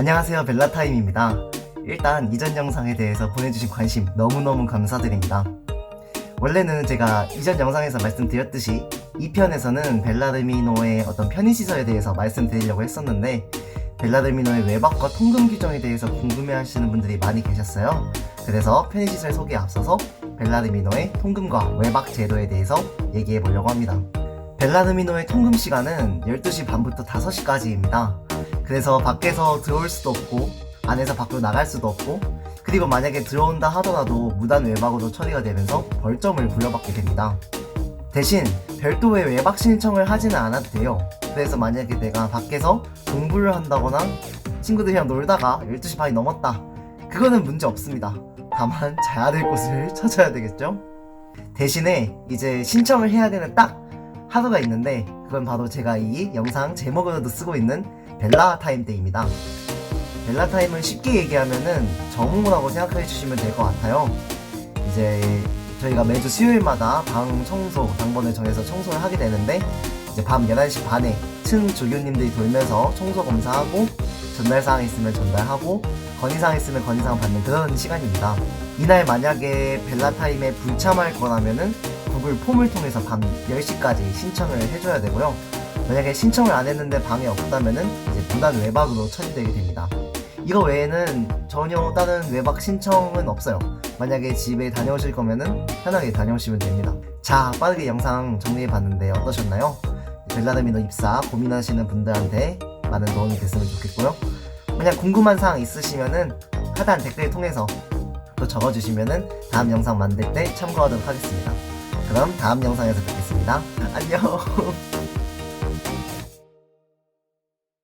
안녕하세요 벨라타임입니다. 일단 이전 영상에 대해서 보내주신 관심 너무너무 감사드립니다. 원래는 제가 이전 영상에서 말씀드렸듯이 2편에서는 벨라르미노의 어떤 편의시설에 대해서 말씀드리려고 했었는데 벨라르미노의 외박과 통금 규정에 대해서 궁금해하시는 분들이 많이 계셨어요. 그래서 편의시설 소개에 앞서서 벨라르미노의 통금과 외박 제도에 대해서 얘기해 보려고 합니다. 벨라르미노의 통금 시간은 12시 반부터 5시까지입니다. 그래서 밖에서 들어올 수도 없고 안에서 밖으로 나갈 수도 없고 그리고 만약에 들어온다 하더라도 무단 외박으로 처리가 되면서 벌점을 부여받게 됩니다. 대신 별도의 외박 신청을 하지는 않아도 돼요. 그래서 만약에 내가 밖에서 공부를 한다거나 친구들이랑 놀다가 12시 반이 넘었다. 그거는 문제 없습니다. 다만 자야 될 곳을 찾아야 되겠죠? 대신에 이제 신청을 해야 되는 딱 하루가 있는데 그건 바로 제가 이 영상 제목으로도 쓰고 있는 벨라 타임 때입니다. 벨라 타임은 쉽게 얘기하면은 정오라고 생각해 주시면 될 것 같아요. 이제 저희가 매주 수요일마다 방 청소 당번을 정해서 청소를 하게 되는데 이제 밤 11시 반에 층 조교님들이 돌면서 청소 검사하고 전달사항 있으면 전달하고 건의사항 있으면 건의사항 받는 그런 시간입니다. 이날 만약에 벨라타임에 불참할 거라면은 구글 폼을 통해서 밤 10시까지 신청을 해줘야 되고요. 만약에 신청을 안 했는데 방에 없다면은 이제 무단 외박으로 처리되게 됩니다. 이거 외에는 전혀 다른 외박 신청은 없어요. 만약에 집에 다녀오실 거면은 편하게 다녀오시면 됩니다. 자, 빠르게 영상 정리해 봤는데 어떠셨나요? 벨라르미노 입사 고민하시는 분들한테 많은 도움이 됐으면 좋겠고요. 만약 궁금한 사항 있으시면은 하단 댓글 통해서 또 적어주시면은 다음 영상 만들 때 참고하도록 하겠습니다. 그럼 다음 영상에서 뵙겠습니다. 안녕.